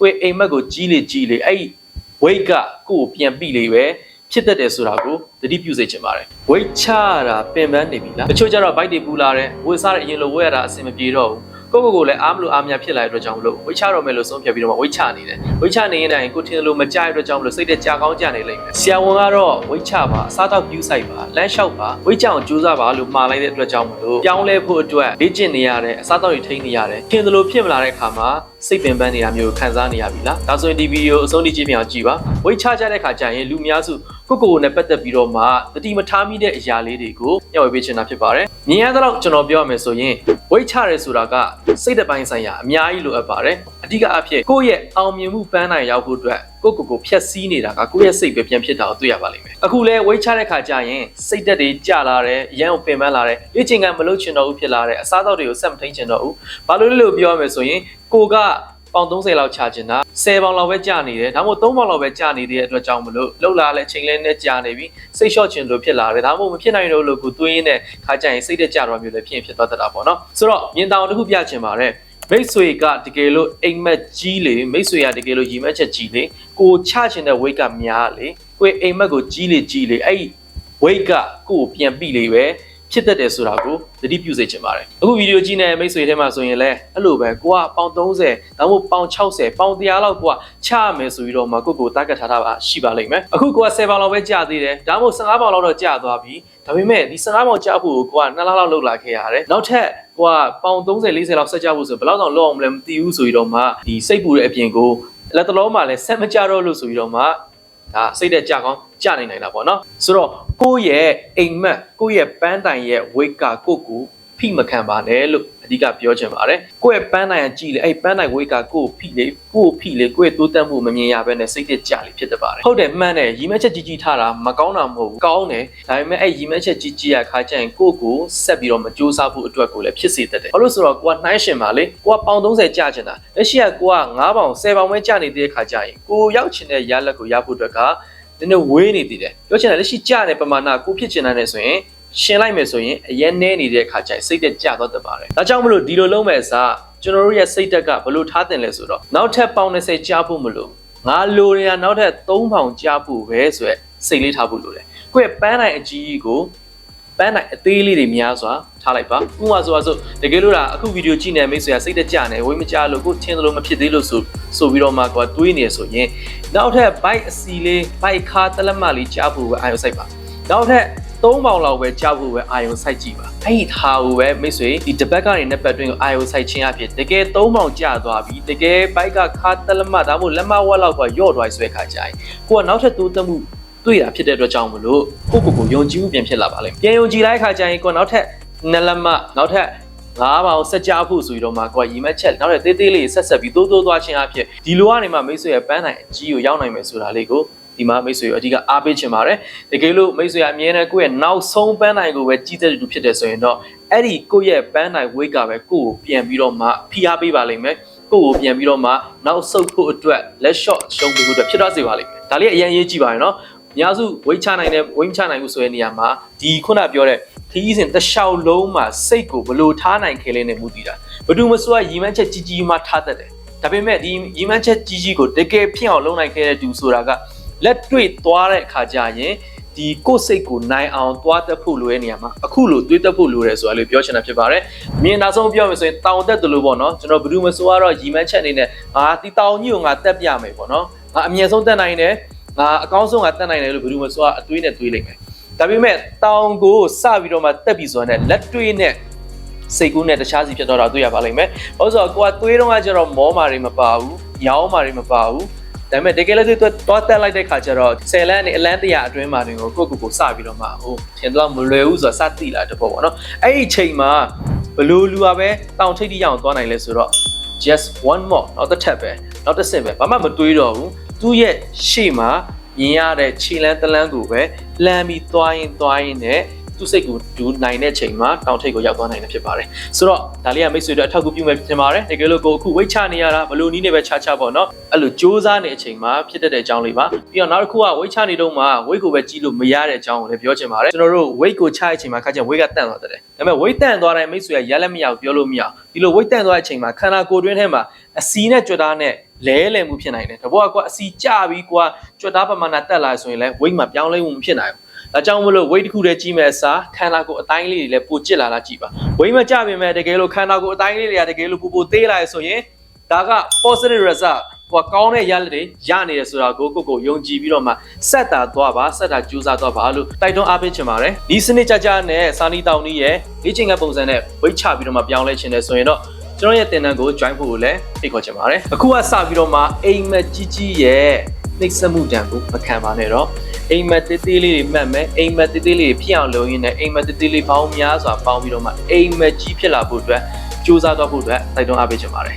ကိုယ်အိမ်မက်ကိုကြီးလေကြီးလေအဲ့ဒီ weight ကကိုယ့်ကိုပြန်ပြီလေပဲဖြစ်တတ်တယ်ဆိုတာကိုသတိပြုစေချင်ပါတယ် weight ချရတာပင်ပန်းနေပြီလားတချို့ကျတော့ bike တွေပူလာတယ်ဝယ်စားတဲ့အရင်လိုဝယ်ရတာအဆင်မပြေတော့ဘူးကိုယ့်ကိုယ်ကိုလည်းအားမလို့အားမရဖြစ်လာတဲ့အတွက်ကြောင့်မလို့ဝိတ်ချတော့မယ်လို့ဆုံးဖြတ်ပြီးတော့မှဝိတ်ချနေတယ်ဝိတ်ချနေရင်တိုင်းကိုထင်လို့မကြတဲ့အတွက်ကြောင့်မလို့စိတ်ထဲကြာကောင်းကြနေလိမ့်မယ်ဆရာဝန်ကတော့ဝိတ်ချပါအစားတော့ပြူးဆိုင်ပါလမ်းလျှောက်ပါဝိတ်ချအောင်ကြိုးစားပါလို့မှာလိုက်တဲ့အတွက်ကြောင့်မလို့ပြောင်းလဲဖို့အတွက်လေ့ကျင့်နေရတယ်အစားတော့တွေထိန်းနေရတယ်ထင်တယ်လို့ဖြစ်မလာတဲ့အခါမှာစိတ်ပင်ပန်းနေတာမျိုးခံစားနေရပြီလားဒါဆိုရင်ဒီဗီဒီယိုအဆုံးထိကြည့်ပြအောင်ကြည့်ပါဝိတ်ချကြတဲ့အခါကျရင်လူများစုကိုယ့်ကိုယ်ကိုယ်နဲ့ပတ်သက်ပြီးတော့မှတတိမထားမိတဲ့အရာလေးတွေကိုညှော်ဝေပေးချင်တာဖြစ်ပါတယ်မြင်ရတဲ့လောက်ကျွန်တော်ပြောရမယ်ဆိုရင်ဝိတ်ချရဲဆိုတာကစိတ်တပိုင်းဆိုင်ရာအများကြီးလိုအပ်ပါတယ် အဓိကအဖြစ်ကိုယ့်ရဲ့အောင်မြင်မှုပန်းနိုင်ရောက်ဖို့အတွက်ကိုယ့်ကိုယ်ကိုဖြတ်စည်းနေတာကကိုယ့်ရဲ့စိတ်ပဲပြန်ဖြစ်တာကိုတွေ့ရပါလိမ့်မယ်အခုလဲဝိတ်ချတဲ့ခါကျရင်စိတ်တက်တွေကျလာတယ်ရမ်းအောင်ပင်ပန်းလာတယ်လေ့ကျင့်ခန်းမလုပ်ချင်တော့ဘူးဖြစ်လာတယ်အစားအသောက်တွေကိုဆက်မထိန်ချင်တော့ဘူးဘာလို့လဲလို့ပြောရမယ်ဆိုရင်ကိုကပေါင်30လောက်ချချင်တာ10ပေါင်လောက်ပဲကြာနေတယ်ဒါမှမဟုတ်3ပေါင်လောက်ပဲကြာနေတဲ့အတွက်ကြောင့်မလို့လှုပ်လာလဲအချိန်လဲနဲ့ကြာနေပြီစိတ်လျှော့ချင်လို့ဖြစ်လာတယ်ဒါမှမဟုတ်မဖြစ်နိုင်တော့လို့ကိုသွေးနဲ့ခါကြရင်စိတ်တက်ကြတော့မျိုးလည်းဖြစ်ရင်ဖြစ်သွားတတ်တာပေါ့နော်ဆိုတော့မြင်တောင်တစ်ခုပြချင်ပါတယ် မိတ်ဆွေကတကယ်လို့အိမ်မက်ကြီးလေမိတ်ဆွေကတကယ်လို့ရီမက်ချက်ကြီးလေကိုချချင်တဲ့ weight ကများလေကိုယ်အိမ်မက်ကိုကြီးလေကြီးလေအဲ့ဒီ weight ကကိုယ်ကိုပြန်ပြီလေပဲ ဖြစ်တတ်တယ်ဆိုတာကိုသတိပြုစေချင်ပါတယ်အခုဗီဒီယိုကြည့်နေမိတ်ဆွေထဲမှာဆိုရင်လည်းအဲ့လိုပဲကိုကပေါင်30ဒါမှမဟုတ်ပေါင်60ပေါင်100လောက်ကိုကချရမယ်ဆိုပြီးတော့မှကိုယ့်ကိုတားကတ်ထားတာပါရှိပါလိမ့်မယ်အခုကိုက10ပေါင်လောက်ပဲကြာသေးတယ်ဒါမှမဟုတ်15ပေါင်လောက်တော့ကြာသွားပြီဒါပေမဲ့ဒီ15ပေါင်ကြာဖို့ကိုက2လလောက်လောက်လာခဲ့ရတယ်နောက်ထပ်ကိုကပေါင်30 40လောက်ဆက်ကြဖို့ဆိုဘယ်လောက်တောင်လောက်အောင်မလဲမသိဘူးဆိုပြီးတော့မှဒီစိတ်ပူတဲ့အပြင်ကိုလက်တလုံးမှလည်းဆက်မကြတော့လို့ဆိုပြီးတော့မှဒါစိတ်တဲ့ကြကောင်း ကြနိုင်နိုင်တာပေါ့နော်ဆိုတော့ကိုယ့်ရဲ့အိမ်မက်ကိုယ့်ရဲ့ပန်းတိုင်ရဲ့ weight ကကိုယ့်ကိုဖိမခံပါနဲ့လို့အဓိကပြောချင်ပါတယ်ကိုယ့်ရဲ့ပန်းတိုင်ကကြည့်လေအဲ့ပန်းတိုင် weight ကကိုယ့်ကိုဖိလေကိုယ့်ကိုဖိလေကိုယ့်ရဲ့တိုးတက်မှုမမြင်ရဘဲနဲ့စိတ်သက်ကြလေဖြစ်တတ်ပါတယ်ဟုတ်တယ်မှန်တယ်ရီမက်ချက်ကြီးကြီးထားတာမကောင်းတာမဟုတ်ဘူးကောင်းတယ်ဒါပေမဲ့အဲ့ရီမက်ချက်ကြီးကြီးရခါကျရင်ကိုယ့်ကိုဆက်ပြီးတော့မကြိုးစားဖို့အတွက်ကိုလည်းဖြစ်စေတတ်တယ်ဘာလို့ဆိုတော့ကိုကနှိုင်းရှင်ပါလေကိုကပေါင်30ကြာချင်တာလက်ရှိကကိုက9ပေါင်10ပေါင်ပဲကြာနေတဲ့ခါကျရင်ကိုရောက်ချင်တဲ့ရလက်ကိုရဖို့အတွက်က နည်းနည်းဝေးနေသေးတယ်ပြောချင်တာလက်ရှိကြာတဲ့ပမာဏကိုဖြစ်ချင်တာနဲ့ဆိုရင်ရှင်းလိုက်မယ်ဆိုရင်အရင်နဲနေတဲ့အခါကျရင်စိတ်သက်ကြတော့တတ်ပါတယ်ဒါကြောင့်မလို့ဒီလိုလုံးမဲ့အစားကျွန်တော်တို့ရဲ့စိတ်သက်ကဘယ်လိုထားတင်လဲဆိုတော့နောက်ထပ်ပေါင်20ကြားဖို့မလို့ငါလိုရနောက်ထပ်3ပေါင်ကြားဖို့ပဲဆိုရက်စိတ်လေးထားဖို့လိုတယ်ကိုယ့်ရဲ့ပန်းနိုင်အကြီးကြီးကို ပန်းနိုင်အသေးလေးတွေများစွာထားလိုက်ပါဥပမာဆိုပါဆိုတကယ်လို့ဒါအခုဗီဒီယိုကြည့်နေမိတ်ဆွေကစိတ်သက်ကြနေဝိမကြလို့ကိုထင်းသလိုမဖြစ်သေးလို့ဆိုဆိုပြီးတော့မှကိုကတွေးနေဆိုရင်နောက်ထပ် bike အစီလေး bike ခါတလက်မလေးကြားဖို့ပဲအာရုံစိုက်ပါနောက်ထပ်3ပေါင်လောက်ပဲကြောက်ဖို့ပဲအာယုံစိုက်ကြည့်ပါအဲ့ဒီထားကိုပဲမိတ်ဆွေဒီတပတ်ကနေနှစ်ပတ်တွင်းကိုအာယုံစိုက်ခြင်းအဖြစ်တကယ်3ပေါင်ကြာသွားပြီတကယ်ဘိုက်ကခါတလက်မဒါမှမဟုတ်လက်မဝက်လောက်ကရော့သွားဆွဲခါကြရင်ကိုကနောက်ထပ်တိုးတက်မှု တွေ့တာဖြစ်တဲ့အတွက်ကြောင့်မလို့ကိုကိုကိုယုံကြည်မှုပြန်ဖြစ်လာပါလိမ့်မယ်ပြန်ယုံကြည်လိုက်ခါကြရင်ကိုနောက်ထပ်နှစ်လက်မနောက်ထပ်ငါးပေါင်ဆက်ကြဖို့ဆိုပြီးတော့မှကိုကရီမက်ချက်နောက်ထပ်သေးသေးလေးဆက်ဆက်ပြီးတိုးတိုးသွားခြင်းအဖြစ်ဒီလိုကနေမှမိတ်ဆွေရဲ့ပန်းနိုင်အကြီးကိုရောက်နိုင်မယ်ဆိုတာလေးကိုဒီမှာမိတ်ဆွေကိုအဓိကအားပေးချင်ပါတယ်တကယ်လို့မိတ်ဆွေကအမြဲတမ်းကိုယ့်ရဲ့နောက်ဆုံးပန်းနိုင်ကိုပဲကြီးတဲ့လူဖြစ်တယ်ဆိုရင်တော့အဲ့ဒီကိုယ့်ရဲ့ပန်းနိုင် weight ကပဲကိုယ့်ကိုပြန်ပြီးတော့မှဖိအားပေးပါလိမ့်မယ်ကိုယ့်ကိုပြန်ပြီးတော့မှနောက်ဆုတ်ဖို့အတွက်လက် shot ရှုံးဖို့အတွက်ဖြစ်သွားစေပါလိမ့်မယ်ဒါလေးအရင်ရေးကြည့်ပါရနော်အ များစု weight ချနိုင်တဲ့ weight ချနိုင်မှုဆိုတဲ့နေရာမှာဒီခုနပြောတဲ့ခီးစဉ်တစ်လျှောက်လုံးမှာစိတ်ကိုဘလို့ထားနိုင်ခဲလေးနဲ့မူတည်တာဘယ်သူမဆိုကရီမန်းချက်ကြီးကြီးမှထားတတ်တယ်ဒါပေမဲ့ဒီရီမန်းချက်ကြီးကြီးကိုတကယ်ဖြစ်အောင်လုပ်နိုင်ခဲ့တဲ့သူဆိုတာကလက်တွေ့သွားတဲ့အခါကျရင်ဒီကိုယ်စိတ်ကိုနိုင်အောင်သွားတတ်ဖို့လိုတဲ့နေရာမှာအခုလိုတွေးတတ်ဖို့လိုတယ်ဆိုတာလေးပြောချင်တာဖြစ်ပါတယ်။မြင်နောက်ဆုံးပြောမယ်ဆိုရင်တောင်တက်တယ်လို့ပေါ့နော်ကျွန်တော်ဘယ်သူမဆိုကတော့ရီမန်းချက်အနေနဲ့ငါဒီတောင်ကြီးကိုငါတက်ပြမယ်ပေါ့နော်။ငါအမြင့်ဆုံးတက်နိုင်တယ် ငါအကောင်းဆုံးကတက်နိုင်တယ်လို့ဘယ်သူမဆိုကအတွေးနဲ့တွေးလိုက်မယ်။ဒါပေမဲ့တောင်ကိုစပြီးတော့မှတက်ပြီးဆိုတာနဲ့လက်တွေးနဲ့စိတ်ကူးနဲ့တခြားစီဖြစ်တော့တာတွေ့ရပါလိမ့်မယ်။ဟုတ်ဆိုတော့ကိုကတွေးတော့ကကျတော့မောမာတွေမပါဘူး၊ညောင်းမာတွေမပါဘူး။ဒါပေမဲ့တကယ်လည်းသူသွားတက်လိုက်တဲ့ခါကျတော့ဆယ်လန်းနဲ့အလန်းတရာအတွင်းမှာတွင်ကိုကိုကိုကိုစပြီးတော့မှဟိုထင်တော့မလွယ်ဘူးဆိုတာစသိလာတဲ့ပေါ့ပေါ့နော်အဲ့ဒီအချိန်မှာဘလို့လူကပဲတောင်ထိပ်တိရအောင်သွားနိုင်လဲဆိုတော့ just one more နောက်တစ်ထပ်ပဲနောက်တစ်ဆင့်ပဲဘာမှမတွေးတော့ဘူး သူ့ရဲ့ရှေ့မှာမြင်ရတဲ့ခြေလန်းတလန်းကိုပဲလမ်းပြီးသွားရင်သွားရင်နဲ့ သူ့စိတ်ကိုဒူနိုင်တဲ့ချိန်မှာတောင်ထိပ်ကိုရောက်သွားနိုင်တယ်ဖြစ်ပါတယ်ဆိုတော့ဒါလေးကမိတ်ဆွေတို့အထောက်အကူပြုမဲ့ဖြစ်ပါတယ်တကယ်လို့ကိုအခုဝိတ်ချနေရတာဘလို့နီးနေပဲချာချပေါ့နော်အဲ့လိုစူးစမ်းနေတဲ့အချိန်မှာဖြစ်တတ်တဲ့အကြောင်းလေးပါပြီးတော့နောက်တစ်ခုကဝိတ်ချနေတော့မှဝိတ်ကိုပဲကြီးလို့မရတဲ့အကြောင်းကိုလည်းပြောချင်ပါတယ်ကျွန်တော်တို့ဝိတ်ကိုချတဲ့အချိန်မှာခါကျဝိတ်ကတန့်သွားတယ်ဒါပေမဲ့ဝိတ်တန့်သွားတဲ့မိတ်ဆွေကရက်လက်မရဘူးပြောလို့မရဘူးဒီလိုဝိတ်တန့်သွားတဲ့အချိန်မှာခန္ဓာကိုယ်တွင်းထဲမှာအစီနဲ့ကြွတာနဲ့လဲလဲမှုဖြစ်နိုင်တယ်တဘောကကွာအစီကြပြီးကွာကြွတာပမာဏတက်လာဆိုရင်လည်းဝိတ်မှာပြောင်းလဲမှုမဖြစ်နိုင်ဘူး ဒါကြောင့်မလို့ weight တစ်ခုတည်းကြီးမဲ့အစားခန္ဓာကိုယ်အတိုင်းလေးတွေလည်းပိုကျစ်လာတာကြည့်ပါ weight မကျပင်မဲ့တကယ်လို့ခန္ဓာကိုယ်အတိုင်းလေးတွေကတကယ်လို့ပူပူသေးလာရဆိုရင်ဒါက positive result ဟိုကောင်းတဲ့ရလဒ်တွေရနေတယ်ဆိုတာကိုကိုကိုယုံကြည်ပြီးတော့မှဆက်တာသွားပါဆက်တာကြိုးစားသွားပါလို့တိုက်တွန်းအားပေးချင်ပါတယ်ဒီစနစ်ကြကြနဲ့စာနီတောင်ကြီးရဲ့လေ့ကျင့်ခန်းပုံစံနဲ့ weight ချပြီးတော့မှပြောင်းလဲခြင်းနဲ့ဆိုရင်တော့ကျွန်တော်ရဲ့တင်တန်းကို join ဖို့ကိုလည်းဖိတ်ခေါ်ချင်ပါတယ်အခုကစပြီးတော့မှအိမ်မက်ကြီးကြီးရဲ့နှိမ့်ဆက်မှုတံကိုမခံပါနဲ့တော့ အိမ်မက်တေးသေးလေးတွေမှတ်မယ်အိမ်မက်တေးသေးလေးတွေဖြစ်အောင်လုပ်ရင်းနဲ့အိမ်မက်တေးသေးလေးပေါင်းများစွာပေါင်းပြီးတော့မှအိမ်မက်ကြီးဖြစ်လာဖို့အတွက်စူးစမ်းတော့ဖို့အတွက်တိုက်တွန်းအားပေးချင်ပါတယ်